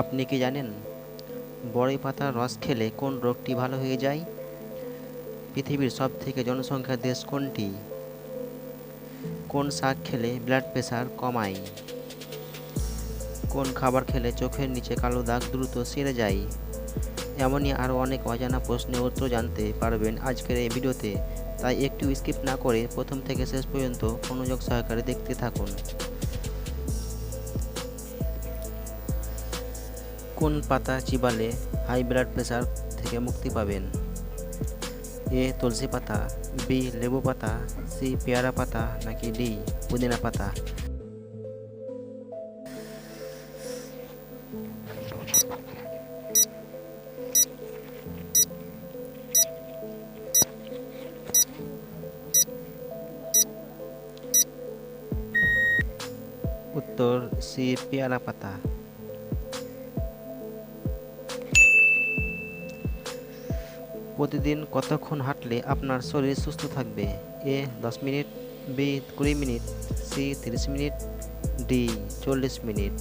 আপনি কি জানেন বড়ই পাতার রস খেলে কোন রোগটি ভালো হয়ে যায়? পৃথিবীর সব থেকে জনসংখ্যার দেশ কোনটি? কোন শাক খেলে ব্লাড প্রেশার কমায়? কোন খাবার খেলে চোখের নিচে কালো দাগ দ্রুত সেরে যায়? এমনই আরও অনেক অজানা প্রশ্নের উত্তর জানতে পারবেন আজকের এই ভিডিওতে। তাই একটু স্কিপ না করে প্রথম থেকে শেষ পর্যন্ত মনোযোগ সহকারে দেখতে থাকুন। কোন পাতা চিবালে হাই ব্লাড প্রেশার থেকে মুক্তি পাবেন? এ, তুলসী পাতা, বি, লেবু পাতা, সি, পেয়ারা পাতা, নাকি ডি, পুদিনা পাতা? উত্তর, সি, পেয়ারা পাতা। প্রতিদিন কতক্ষণ হাঁটলে আপনার শরীর সুস্থ থাকবে? এ, দশ মিনিট, বি, কুড়ি মিনিট, সি, তিরিশ মিনিট, ডি, চল্লিশ মিনিট।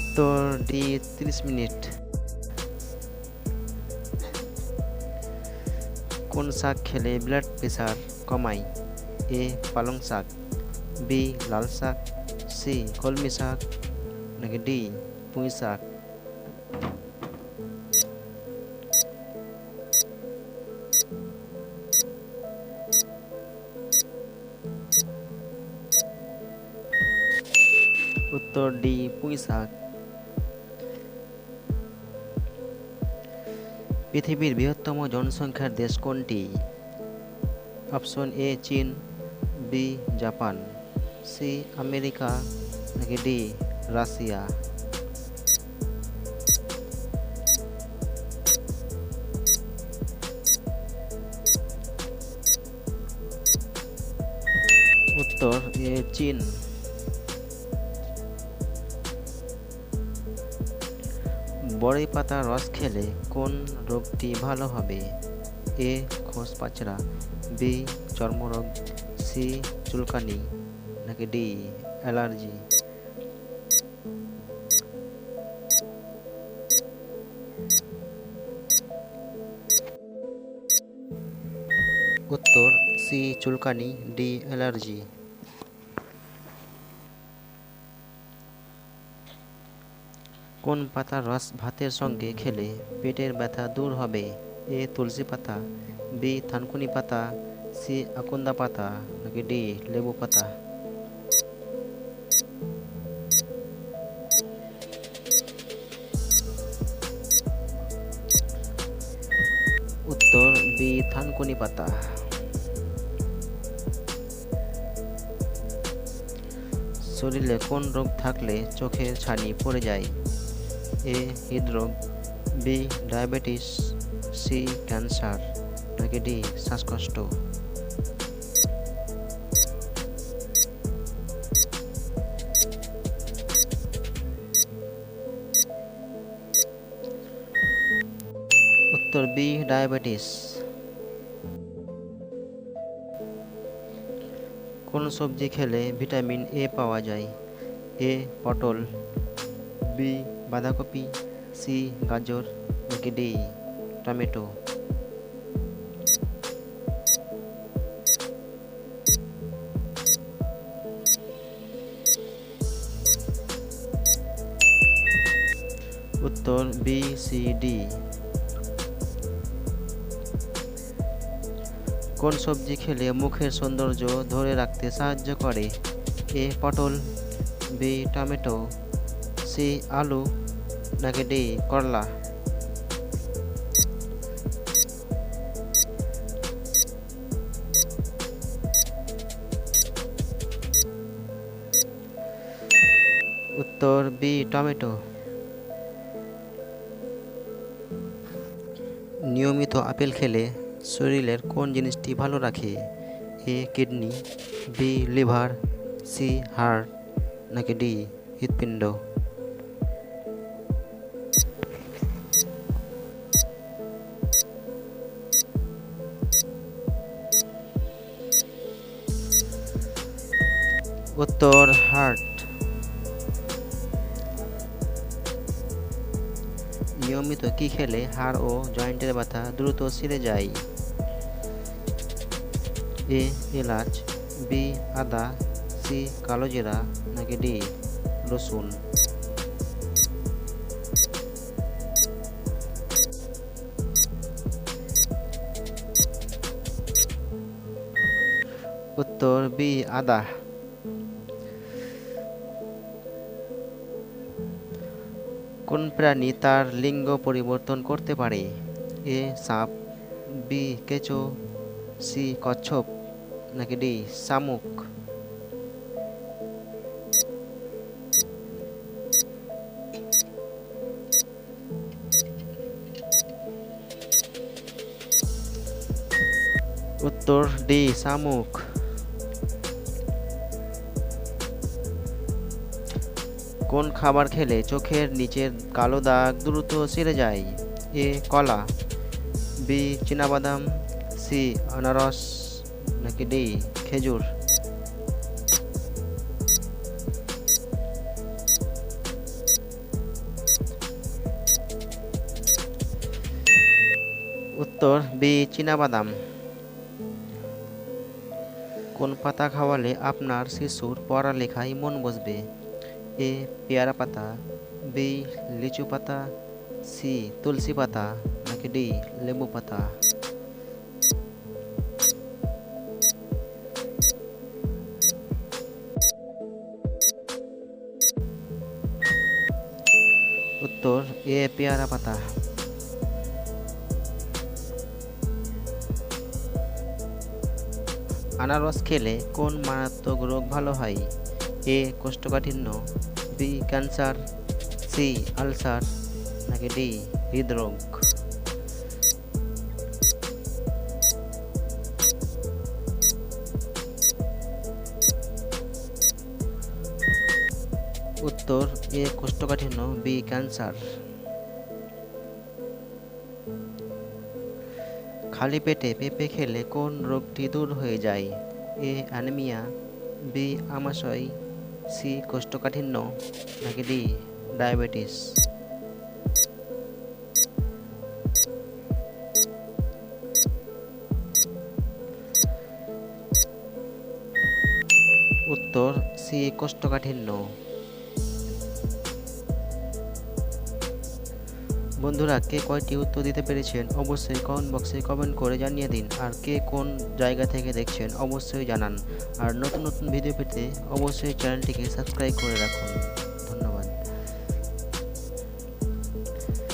উত্তর, ডি, তিরিশ মিনিট। কোন শাক খেলে ব্লাড প্রেশার কমায়? এ, পালং শাক। বি লাল শাক সি কলমি শাক নাকি ডি পুঁই শাক উত্তর ডি পুঁই শাক পৃথিবীর বৃহত্তম জনসংখ্যার দেশ কোনটি? অপশন এ চীন. B Japan. সি আমেরিকা নাকি ডি রাশিয়া উত্তর এ চীন বড়ই পাতার রস খেলে কোন রোগটি ভালো হবে? এ খোস পাচড়া বি, চর্মরোগ। সি, চুলকানি। নাকি ডি, অ্যালার্জি। উত্তর, সি, চুলকানি, ডি, অ্যালার্জি। কোন পাতার রস ভাতের সঙ্গে খেলে পেটের ব্যথা দূর হবে? এ, তুলসী পাতা, বি, থানকুনি পাতা, সি, আকন্দা পাতা, নাকি ডি, লেবু পাতা? থানকুনি পাতা। শরীরে কোন রোগ থাকলে চোখে ছানি পড়ে যায়? এ, হৃদরোগ, বি, ডায়াবেটিস, সি, ক্যান্সার, নাকি ডি, শ্বাসকষ্ট? উত্তর বি, ডায়াবেটিস। কোন সবজি খেলে ভিটামিন এ পাওয়া যায়? এ পটল বি বাঁধাকপি সি গাজর, নাকি ডি টমেটো? উত্তর বি সি ডি কোন সবজি খেলে মুখের সৌন্দর্য ধরে রাখতে সাহায্য করে? এ, পটল, বি, টমেটো, সি, আলু, নাকি ডি, করলা? উত্তর, বি, টমেটো। নিয়মিত আপেল খেলে শরীরের কোন জিনিসটি ভালো রাখে? A, kidney, B, liver, C, heart, নাকি ডি, হৃৎপিণ্ড? উত্তর, হার্ট। নিয়মিত কি খেলে হাড় ও জয়েন্টের ব্যথা দ্রুত সেরে যায়? এ, এলাচ, বি, আদা, সি, কালো জিরা, নাকি ডি, রসুন? উত্তর, বি, আদা। কোন প্রাণী তার লিঙ্গ পরিবর্তন করতে পারে? এ, সাপ, বি, কেঁচো, সি, কচ্ছপ, নাকি ডি, শামুক? উত্তর ডি, শামুক। কোন খাবার খেলে চোখের নিচের কালো দাগ দ্রুত সেরে যায়? এ, কলা, বি, চীনাবাদাম, সি, আনারস, নাকি ডি, খেজুর? উত্তর, বি, চীনাবাদাম। কোন পাতা খাওয়ালে আপনার শিশুর পড়ালেখায় মন বসবে? এ পেয়ারা পাতা বি লিচু পাতা সি তুলসী পাতা নাকি ডি লেবু পাতা উত্তর এ পেয়ারা পাতা আনারস খেলে কোন মারাত্মক রোগ ভালো হয় এ কোষ্ঠকাঠিন্য, বি ক্যান্সার, সি আলসার, নাকি ডি হৃদরোগ? উত্তর, এ কোষ্ঠকাঠিন্য, বি ক্যান্সার। খালি পেটে পেঁপে খেলে কোন রোগটি দূর হয়ে যায়? এ অ্যানিমিয়া, বি আমাশয় সি কোষ্ঠকাঠিন্য নাকি ডি ডায়াবেটিস? উত্তর সি কোষ্ঠকাঠিন্য। বন্ধুরা, কে কয়টি উত্তর দিতে পেরেছেন অবশ্যই কমেন্ট বক্সে কমেন্ট করে জানিয়ে দিন। আর কে কোন জায়গা থেকে দেখছেন অবশ্যই জানান। আর নতুন নতুন ভিডিও পেতে অবশ্যই চ্যানেলটিকে সাবস্ক্রাইব করে রাখুন।